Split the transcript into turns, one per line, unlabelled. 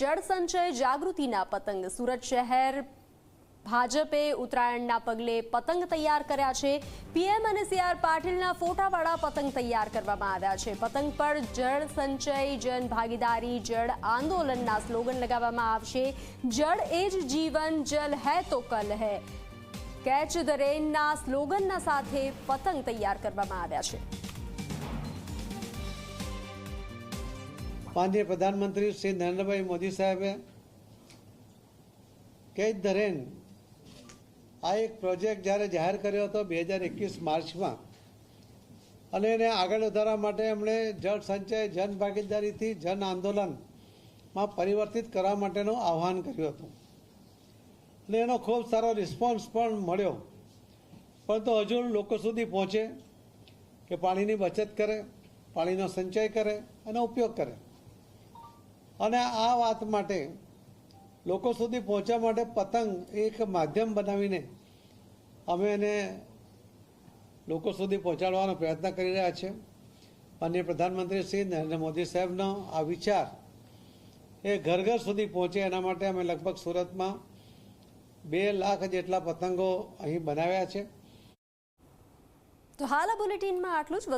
જળ સંચય જાગૃતિના પતંગ. સુરત શહેર ભાજપે ઉત્તરાયણના પગલે પતંગ તૈયાર કર્યા છે. પીએમ અને સીઆર પાટીલના ફોટાવાળા પતંગ તૈયાર કરવામાં આવ્યા છે. પતંગ પર જળ સંચય, જન ભાગીદારી, જળ આંદોલનના સ્લોગન લગાવવામાં આવશે. જળ એ જ જીવન, જલ હૈ તો કલ હૈ. કેચ ધ રેનના સ્લોગનના સાથે પતંગ તૈયાર કરવામાં આવ્યા છે.
માનનીય પ્રધાનમંત્રી શ્રી નરેન્દ્રભાઈ મોદી સાહેબે કેચ ધ આ એક પ્રોજેક્ટ જ્યારે જાહેર કર્યો હતો બે હજાર એકવીસ માર્ચમાં અને એને આગળ વધારવા માટે એમણે જળ સંચય, જન ભાગીદારીથી જન આંદોલનમાં પરિવર્તિત કરવા માટેનું આહ્વાન કર્યું હતું. અને એનો ખૂબ સારો રિસ્પોન્સ પણ મળ્યો. પરંતુ હજુ લોકો સુધી પહોંચે કે પાણીની બચત કરે, પાણીનો સંચય કરે અને ઉપયોગ કરે. અને આ વાત માટે લોકો સુધી પહોંચવા માટે પતંગ એક માધ્યમ બનાવીને અમે એને લોકો સુધી પહોંચાડવાનો પ્રયત્ન કરી રહ્યા છે. માનનીય પ્રધાનમંત્રી શ્રી નરેન્દ્ર મોદી સાહેબનો આ વિચાર એ ઘર ઘર સુધી પહોંચે એના માટે અમે લગભગ સુરતમાં બે લાખ જેટલા પતંગો અહીં બનાવ્યા છે.
તો હાલ આ બુલેટિનમાં આટલું જ.